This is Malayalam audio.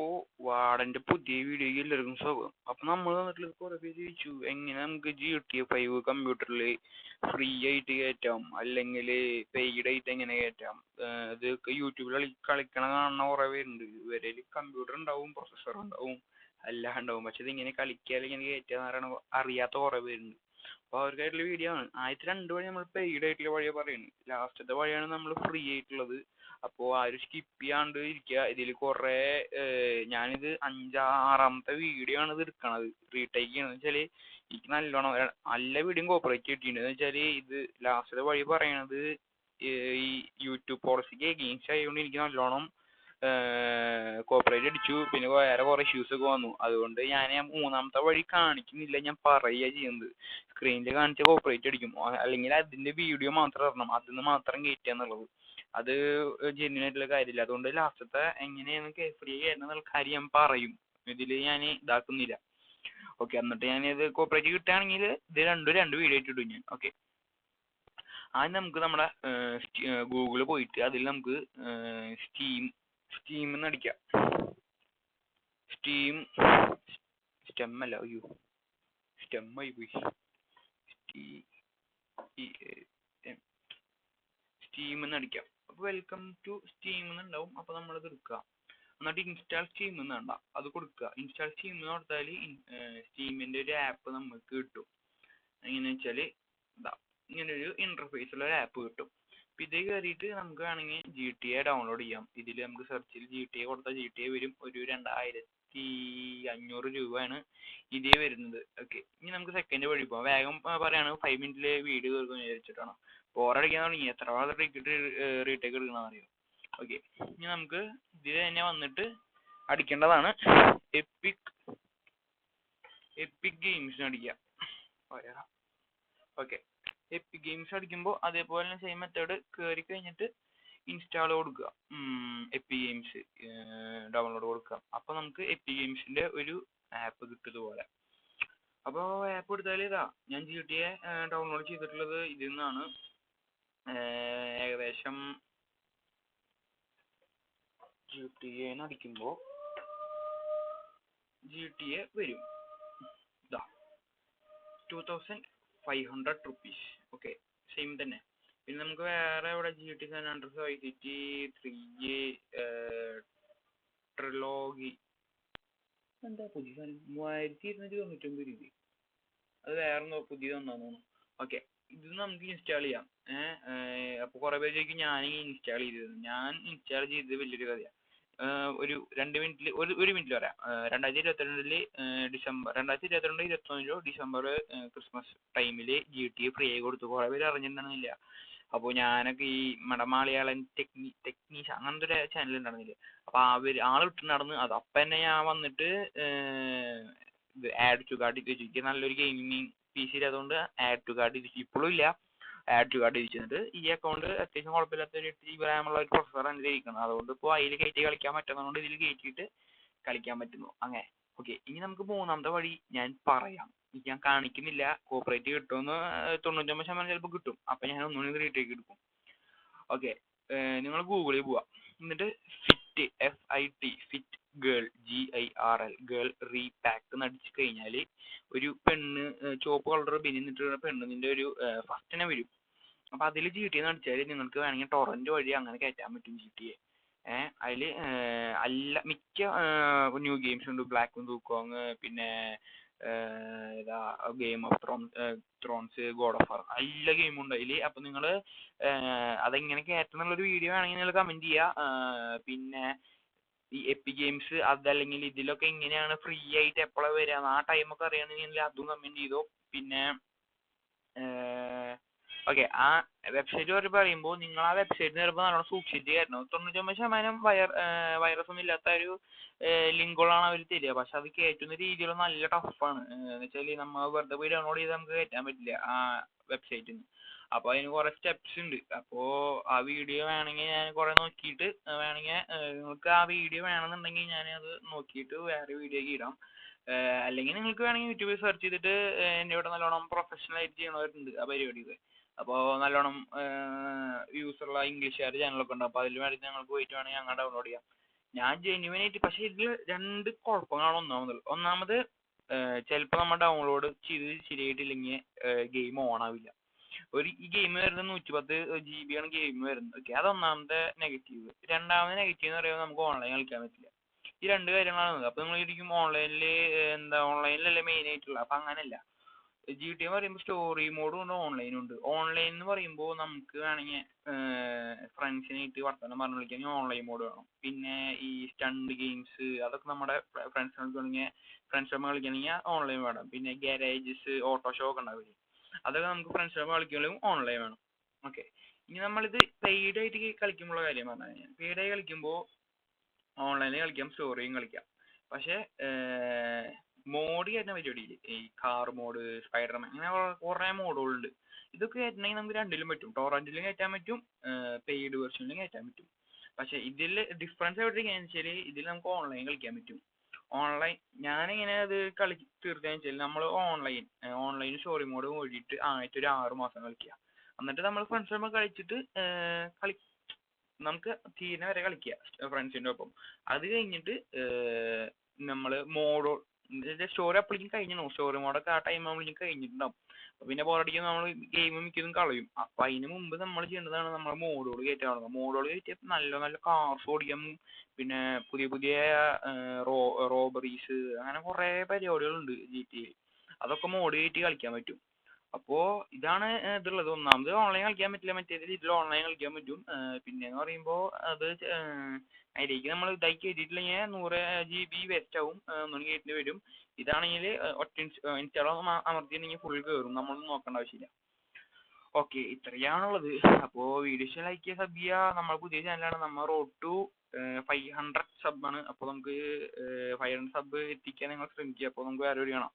അപ്പോ വാർഡന്റെ പുതിയ വീഡിയോയ്ക്ക് എല്ലാവർക്കും സ്വാഗതം. അപ്പൊ നമ്മൾ വന്നിട്ടുള്ളത് കുറേ പേര് ചോദിച്ചു എങ്ങനെ നമുക്ക് ടി എ ഫൈവ് കമ്പ്യൂട്ടറിൽ ഫ്രീ ആയിട്ട് കയറ്റാം അല്ലെങ്കിൽ പെയ്ഡ് ആയിട്ട് എങ്ങനെ കയറ്റാം ഇതൊക്കെ യൂട്യൂബിൽ കളി കളിക്കണ കാണുന്ന കുറെ പേരുണ്ട്. ഇവരുടെ കമ്പ്യൂട്ടർ ഉണ്ടാവും പ്രൊസസ്സർ ഉണ്ടാവും എല്ലാം ഉണ്ടാവും. പക്ഷെ ഇതിങ്ങനെ അല്ലെങ്കിൽ ഇങ്ങനെ കയറ്റുക എന്ന് പറയണ അറിയാത്ത കുറേ പേരുണ്ട്. അപ്പോൾ അവർക്കായിട്ടുള്ള വീഡിയോ ആണ്. ആദ്യത്തെ രണ്ട് വഴി നമ്മൾ പെയ്ഡ് ആയിട്ടുള്ള വഴിയാണ് പറയുന്നത് ലാസ്റ്റത്തെ വഴിയാണ് നമ്മൾ ഫ്രീ ആയിട്ടുള്ളത്. അപ്പോൾ ആരും സ്കിപ്പ് ചെയ്യാണ്ട് ഇരിക്കുക ഇതിൽ കുറേ ഞാനിത് അഞ്ചാറാമത്തെ വീഡിയോ ആണ് ഇത് എടുക്കണത്. റീടേക്ക് ചെയ്യണത് വെച്ചാൽ എനിക്ക് നല്ലോണം നല്ല വീഡിയോ കോപ്പറേറ്റ് കിട്ടിയിട്ടുണ്ട്. എന്ന് വെച്ചാൽ ഇത് ലാസ്റ്റത്തെ വഴി പറയണത് ഈ യൂട്യൂബ് പോളിസിക്ക് എഗെയിൻസ്റ്റ് ആയതുകൊണ്ട് എനിക്ക് നല്ലോണം കോപ്പറേറ്റ് അടിച്ചു. പിന്നെ വേറെ കുറെ ഇഷ്യൂസ് ഒക്കെ വന്നു. അതുകൊണ്ട് ഞാൻ മൂന്നാമത്തെ വഴി കാണിക്കുന്നില്ല. ഞാൻ പറയുക ചെയ്യുന്നത്. സ്ക്രീനിൽ കാണിച്ച കോപ്പറേറ്റ് അടിക്കും. അല്ലെങ്കിൽ അതിന്റെ വീഡിയോ മാത്രം ഇടണം. അതിന്ന് മാത്രം കയറ്റുക എന്നുള്ളത് അത് genuine ആയിട്ടുള്ള കാര്യമില്ല. അതുകൊണ്ട് ലാസ്റ്റത്തെ എങ്ങനെയാണ് ഫ്രീ കയറ്റണം എന്നുള്ള കാര്യം ഞാൻ പറയും. ഇതിൽ ഞാൻ ഇതാക്കുന്നില്ല. ഓക്കെ എന്നിട്ട് ഞാനിത് കോപ്പറേറ്റ് കിട്ടുകയാണെങ്കിൽ ഇത് രണ്ടും രണ്ട് വീഡിയോ ആയിട്ട് ഇടും ഞാൻ. ഓക്കെ ആദ്യം നമുക്ക് നമ്മുടെ ഗൂഗിളിൽ പോയിട്ട് അതിൽ നമുക്ക് സ്റ്റീം സ്റ്റീം എന്ന് അടിക്ക. Steam stem അല്ല അയ്യോ. സ്റ്റെം ആയി പോയി. അടിക്ക എന്ന് അടിക്കാം. അപ്പോൾ വെൽക്കം ടു സ്റ്റീം എന്നുണ്ടാവും നമ്മൾ അത് എടുക്കുക എന്നിട്ട് ഇൻസ്റ്റാൾ സ്റ്റീം എന്ന് വേണ്ട. അത് കൊടുക്കുക ഇൻസ്റ്റാൾ സ്റ്റീം എന്ന് steam ന്റെ ഒരു ആപ്പ് നമുക്ക് കിട്ടും. എങ്ങനെ വെച്ചാൽ ഇതാ ഇങ്ങനെ ഒരു interface ഉള്ള ഒരു ആപ്പ് കിട്ടും. അപ്പോൾ കേറിയിട്ട് നമുക്ക് വേണമെങ്കിൽ GTA ഡൗൺലോഡ് ചെയ്യാം. ഇതിൽ നമുക്ക് എ കൊടുത്താൽ ജി ടി എ വരും. ഒരു രണ്ടായിരത്തി അഞ്ഞൂറ് രൂപയാണ് ഇതേ വരുന്നത്. ഓക്കെ ഇനി നമുക്ക് സെക്കൻഡ് വഴി പോകാം വേഗം പറയുകയാണ് ഫൈവ് മിനിറ്റിൽ വീഡിയോ തീർക്കും വിചാരിച്ചിട്ടാണ്. ബോറടിക്കാൻ തുടങ്ങി. എത്ര ഭാഗത്ത് ടിക്കറ്റ് റീടേക്ക് എടുക്കണമെന്ന് അറിയോ? ഓക്കെ ഇനി നമുക്ക് ഇതിൽ തന്നെ വന്നിട്ട് അടിക്കേണ്ടതാണ് എപ്പിക് ഗെയിംസിന് അടിക്കുക പറയാം ഓക്കെ എപ്പിക് ഗെയിംസ് അടിക്കുമ്പോൾ അതേപോലെ തന്നെ സെയിം മെത്തേഡ് കയറി കഴിഞ്ഞിട്ട് ഇൻസ്റ്റാൾ കൊടുക്കുക. എപ്പി ഗെയിംസ് ഡൗൺലോഡ് കൊടുക്കുക. അപ്പോൾ നമുക്ക് എപ്പി ഗെയിംസിന്റെ ഒരു ആപ്പ് കിട്ടും ഇതുപോലെ. അപ്പോൾ ആപ്പ് എടുത്താൽ ഇതാ ഞാൻ ജി ടി എ ഡൗൺലോഡ് ചെയ്തിട്ടുള്ളത് ഇതിൽ നിന്നാണ്. ഏകദേശം ജി ടി എന്ന് അടിക്കുമ്പോൾ ജി ടി എ വരും. ഇതാ two thousand five hundred rupees okay same തന്നെ. പിന്നെ നമുക്ക് വേറെ ഇവിടെ G T seven hundred five city three trilogy എന്താ? പുതിയ സാധനം. മൂവായിരത്തി ഇരുന്നൂറ്റി തൊണ്ണൂറ്റൊമ്പത് രൂപ. അത് വേറെ പുതിയ ഒന്നാന്ന് തോന്നുന്നു. ഓക്കെ ഇത് നമുക്ക് ഇൻസ്റ്റാൾ ചെയ്യാം. ഏഹ് അപ്പോൾ കുറേ പേര് ചോദിക്കും ഞാൻ ഇൻസ്റ്റാൾ ചെയ്തത്. ഞാൻ ഇൻസ്റ്റാൾ ചെയ്തത് വലിയൊരു കഥയാണ് ഒരു രണ്ട് മിനിറ്റിൽ ഒരു ഒരു മിനിറ്റിൽ പറയാം. രണ്ടായിരത്തി ഇരുപത്തിരണ്ടിൽ ഡിസംബർ രണ്ടായിരത്തി ഇരുപത്തിരണ്ട് ഇരുപത്തൊന്നിലോ ഡിസംബർ ക്രിസ്മസ് ടൈമിൽ ജി ടി എ ഫ്രീ ആയി കൊടുത്തു. കുറേ പേര് അറിഞ്ഞിട്ടുണ്ടായിരുന്നില്ല അപ്പോൾ ഞാനൊക്കെ ഈ മലയാളൻ ടെക്നി ടെക്നീഷ് അങ്ങനത്തെ ഒരു ചാനൽ ഉണ്ടായിരുന്നില്ല അപ്പോൾ അവർ ആൾ വിട്ട് നടന്ന് അത് അപ്പം തന്നെ ഞാൻ വന്നിട്ട് ആഡ് ടു കാർഡ് ഇരിച്ചു എനിക്ക് നല്ലൊരു ഗെയിമിംഗ് പി സി അതുകൊണ്ട് ആഡ് ടു കാർഡ് ഇരിച്ചു ഇപ്പോഴും ഇല്ല. ആഡ് ഇരിച്ചിട്ട് ഈ അക്കൗണ്ട് അത്യാവശ്യം കുഴപ്പമില്ലാത്ത ഒരു എട്ട് ബി ഉള്ള ഒരു പ്രൊസസ്സറാണ് ഇതിൽ ഇരിക്കുന്നത്. അതുകൊണ്ട് ഇപ്പോൾ അതിൽ കയറ്റി കളിക്കാൻ പറ്റുന്നതുകൊണ്ട് ഇതിൽ കയറ്റിയിട്ട് കളിക്കാൻ പറ്റുന്നു. അങ്ങനെ. ഓക്കെ ഇനി നമുക്ക് മൂന്നാമത്തെ വഴി ഞാൻ പറയാം. ഇത് ഞാൻ കാണിക്കുന്നില്ല. കോപ്പറേറ്റ് കിട്ടുമെന്ന് തൊണ്ണൂറ്റൊമ്പത് ശതമാനം ചിലപ്പോൾ കിട്ടും. അപ്പം ഞാൻ ഒന്നുകൂടി റീടേക്ക് എടുക്കും. ഓക്കെ നിങ്ങൾ ഗൂഗിളിൽ പോവാ. എന്നിട്ട് fit F I T fit girl G-I-R-L girl repack എന്ന് അടിച്ചു കഴിഞ്ഞാൽ ഒരു പെണ്ണ് ചുവപ്പ് കളർ ബനിന്നിട്ടുള്ള പെണ്ണിന്റെ ഒരു ഫസ്റ്റ് തന്നെ വരും. അപ്പൊ അതിൽ ജി ടി അടിച്ചാൽ നിങ്ങൾക്ക് വേണമെങ്കിൽ torrent വഴി അങ്ങനെ കേറ്റാൻ പറ്റും ടി എ ഏഹ് അതിൽ അല്ല മിക്ക ന്യൂ ഗെയിംസ് ഉണ്ട്. ബ്ലാക്ക് ദൂക്കോങ് പിന്നെ ഏതാ game of thrones thrones god of war ഗെയിമും ഉണ്ട് അയിൽ അപ്പൊ നിങ്ങൾ ഏർ അതെങ്ങനെ ഒരു എന്നുള്ളൊരു വീഡിയോ വേണമെങ്കിൽ നിങ്ങൾ കമന്റ് ഏർ പിന്നെ ഈ എപ്പി ഗെയിംസ് അതല്ലെങ്കിൽ ഇതിലൊക്കെ എങ്ങനെയാണ് free ആയിട്ട് എപ്പോഴാണ് വരിക ആ ടൈമൊക്കെ അറിയണമെങ്കിൽ അതും comment ചെയ്തോ. പിന്നെ ഓക്കെ ആ വെബ്സൈറ്റ് പറ്റി പറയുമ്പോൾ നിങ്ങൾ ആ website വരുമ്പോൾ നല്ലോണം സൂക്ഷിച്ച് കയറ്റണം തൊണ്ണൂറ്റൊമ്പത് ശതമാനം വയർ വൈറസ് ഒന്നും ഇല്ലാത്ത ഒരു ലിങ്കുകളാണ് അവർ തരിക. പക്ഷെ അത് കയറ്റുന്ന രീതിയിൽ നല്ല ടഫാണ് എന്ന് വെച്ചാൽ നമ്മൾ വെറുതെ പോയി ഡൗൺലോഡ് ചെയ്ത് നമുക്ക് കയറ്റാൻ പറ്റില്ല ആ website നിന്ന് അപ്പോൾ അതിന് കുറേ സ്റ്റെപ്സ് ഉണ്ട് അപ്പോൾ ആ വീഡിയോ വേണമെങ്കിൽ ഞാൻ കുറേ നോക്കിയിട്ട് വേണമെങ്കിൽ നിങ്ങൾക്ക് ആ വീഡിയോ വേണമെന്നുണ്ടെങ്കിൽ ഞാൻ അത് നോക്കിയിട്ട് വേറെ വീഡിയോയ്ക്ക് ഇടാം. അല്ലെങ്കിൽ നിങ്ങൾക്ക് വേണമെങ്കിൽ യൂട്യൂബിൽ സെർച്ച് ചെയ്തിട്ട് എന്റെ ഇവിടെ നല്ലോണം പ്രൊഫഷണൽ ആയിട്ട് ചെയ്യണവരുണ്ട് ആ പരിപാടിയൊക്കെ. അപ്പോൾ നല്ലോണം വ്യൂസ് ഉള്ള ഇംഗ്ലീഷുകാർ ചാനലൊക്കെ ഉണ്ട്. അപ്പോൾ അതിൽ വേണമെങ്കിൽ ഞങ്ങൾക്ക് പോയിട്ട് വേണമെങ്കിൽ അങ്ങനെ ഡൗൺലോഡ് ചെയ്യാം. ഞാൻ ആയിട്ട് പക്ഷെ ഇതിൽ രണ്ട് കുഴപ്പങ്ങളാണ് ഒന്നാമത് ഒന്നാമത് ചിലപ്പോൾ നമ്മൾ ഡൗൺലോഡ് ചെയ്ത് ശരിയായിട്ടില്ലെങ്കിൽ game on ആവില്ല. ഒരു ഈ game വരുന്നത് നൂറ്റിപ്പത്ത് GB ആണ് game വരുന്നത്. Okay അത് ഒന്നാമത്തെ negative. രണ്ടാമത്തെ negative എന്ന് പറയുന്നത് നമുക്ക് online കളിക്കാൻ പറ്റില്ല. ഈ രണ്ട് കാര്യങ്ങളാണ് ഉള്ളത്. അപ്പൊ നിങ്ങൾ ശരിക്കും online എന്താ online മെയിൻ main ആയിട്ടുള്ളത് അപ്പൊ അങ്ങനെയല്ല GTA എന്ന് പറയുമ്പോൾ story mode ഉണ്ട് online ഉണ്ട്. Online എന്ന് പറയുമ്പോൾ നമുക്ക് വേണമെങ്കിൽ friends നായിട്ട് വർത്താനം പറഞ്ഞു കളിക്കാൻ online mode വേണം. പിന്നെ ഈ stunt games അതൊക്കെ നമ്മുടെ friends തുടങ്ങിയ friends കളിക്കണമെങ്കിൽ online വേണം. പിന്നെ garages auto show ഒക്കെ ഉണ്ടാവില്ലേ? അതൊക്കെ നമുക്ക് friends ഒപ്പം ഓൺലൈൻ വേണം. Okay. ഇനി നമ്മളിത് paid ആയിട്ട് കളിക്കുമ്പോഴുള്ള കാര്യം പറഞ്ഞു കഴിഞ്ഞാൽ paid ആയി കളിക്കുമ്പോൾ ഓൺലൈനിൽ കളിക്കാം story യും കളിക്കാം. പക്ഷേ മോഡ് കയറ്റുന്ന പരിപാടിയില്ലേ? ഈ കാർ മോഡ് സ്പൈഡർമാൻ അങ്ങനെ കുറേ മോഡുകളുണ്ട് ഇതൊക്കെ കയറ്റണമെങ്കിൽ നമുക്ക് രണ്ടിലും പറ്റും. torrent ലും കയറ്റാൻ പറ്റും paid version ലും കയറ്റാൻ പറ്റും. പക്ഷേ ഇതിൽ ഡിഫറൻസ് എവിടെയാന്ന് വെച്ചാൽ ഇതിൽ നമുക്ക് online കളിക്കാൻ പറ്റും. ഞാൻ എങ്ങനെ അത് കളി തീർത്തതെന്ന് വെച്ചാൽ നമ്മൾ ഓൺലൈൻ ഓൺലൈൻ സ്റ്റോറി മോഡ് കൂടിയിട്ട് ആയിട്ട് ഒരു ആറ് മാസം കളിക്കുക എന്നിട്ട് നമ്മൾ ഒപ്പം കളിച്ചിട്ട് കളി നമുക്ക് തീരുന്ന വരെ കളിക്കുക ഫ്രണ്ട്സിന്റെ ഒപ്പം. അത് കഴിഞ്ഞിട്ട് നമ്മൾ മോഡ് സ്റ്റോറി അപ്പോഴേക്കും കഴിഞ്ഞിട്ടുണ്ടാവും സ്റ്റോറി ഒക്കെ ആ time ആകുമ്പോഴേക്കും കഴിഞ്ഞിട്ടുണ്ടാവും. പിന്നെ bore നമ്മൾ ഗെയിം മിക്കതും കളയും. അപ്പൊ അതിനു മുമ്പ് നമ്മൾ ചെയ്യേണ്ടതാണ് നമ്മൾ mod കൾ കയറ്റുക mod കൾ കയറ്റിയാൽ നല്ല നല്ല കാർസ് ഓടിക്കാം. പിന്നെ പുതിയ പുതിയ robberies അങ്ങനെ കുറെ പരിപാടികളുണ്ട് ഉണ്ട് ടി അതൊക്കെ മോഡ് കയറ്റി കളിക്കാൻ പറ്റും. അപ്പോ ഇതാണ് ഇതുള്ളത്. ഒന്നാമത് ഓൺലൈൻ കളിക്കാൻ പറ്റില്ല. മറ്റേതിൽ ഇതിൽ ഓൺലൈൻ കളിക്കാൻ പറ്റും. പിന്നെന്ന് പറയുമ്പോൾ അത് അതിലേക്ക് നമ്മൾ ഇതായി കയറ്റിയിട്ടില്ലെങ്കിൽ നൂറ് ജി ബി വേസ്റ്റ് ആവും. ഒന്നുകൂടി കയറ്റേണ്ടി വരും. ഇതാണെങ്കിൽ ഒറ്റ ഇൻസ്റ്റാൾ അമർത്തിയിട്ടുണ്ടെങ്കിൽ ഫുൾ കയറും നമ്മളൊന്നും നോക്കേണ്ട ആവശ്യമില്ല. ഓക്കെ ഇത്രയാണുള്ളത്. അപ്പോ വീഡിയോ ലൈക്ക് ചെയ്യുക സബ് ചെയ്യുക. നമ്മൾ പുതിയ ചാനലാണ് നമ്മൾ റോഡ് ടു ഫൈവ് ഹൺഡ്രഡ് ആണ്. അപ്പൊ നമുക്ക് ഫൈവ് ഹൺഡ്രഡ് സബ് എത്തിക്കാൻ നിങ്ങൾ ശ്രമിക്കുക. അപ്പൊ നമുക്ക് വേറെ വീഡിയോ കാണാം.